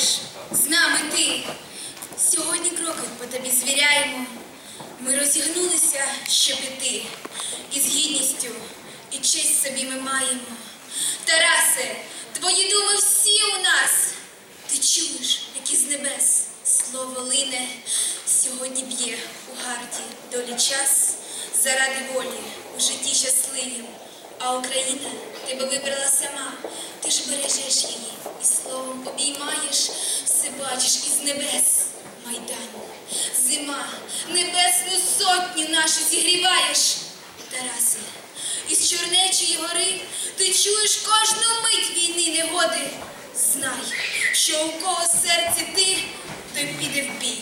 маєш, з нами ти. Сьогодні кроки по тобі звіряємо. Ми розігнулися, щоб іти, і з гідністю, і честь собі ми маємо. Тарасе, твої думи всі у нас. Ти чуєш, як із небес слово лине, сьогодні б'є у гарді долі час заради волі у житті щасливім. А Україна тебе вибрала сама, бачиш із небес, майдан, зима, небесну сотню нашу зігріваєш, Тарасе, із Чорнечої гори ти чуєш кожну мить війни негоди. Знай, що у кого серці ти, той піде в бій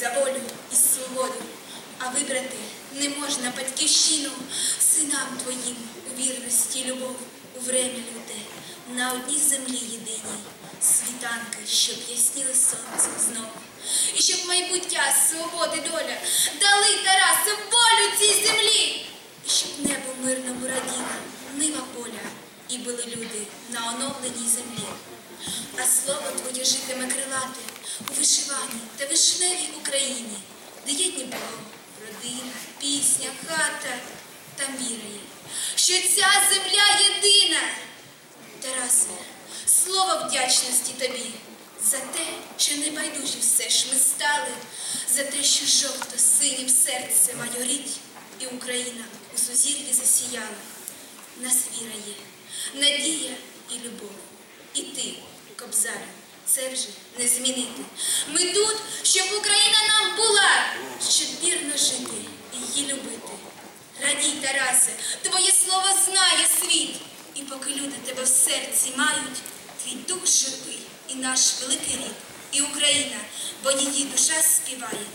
за волю і свободу. А вибрати не можна батьківщину синам твоїм у вірності любов у время люде, на одній землі єдиній, світанки, щоб ясніли сонцем знов. І щоб майбуття, свободи, доля дали Тарасу волю цій землі, і щоб небо мирному раділо, нива поля, і були люди на оновленій землі. А слово твоє житиме крилате у вишиванні та вишневій Україні, де є Дніпро, родина, пісня, хата, там віра є, що ця земля єдина. Вдячності тобі за те, що небайдужі все ж ми стали, за те, що жовто синім серце майорить, і Україна у сузір'ї засіяла. Нас віра є, надія і любов. І ти, кобзарю, це вже не змінити. Ми тут, щоб Україна нам була, щоб вірно жити і її любити. Радій, Тарасе, твоє слово знає світ. І поки люди тебе в серці мають, твій дух живий і наш великий рід, і Україна, бо її душа співає.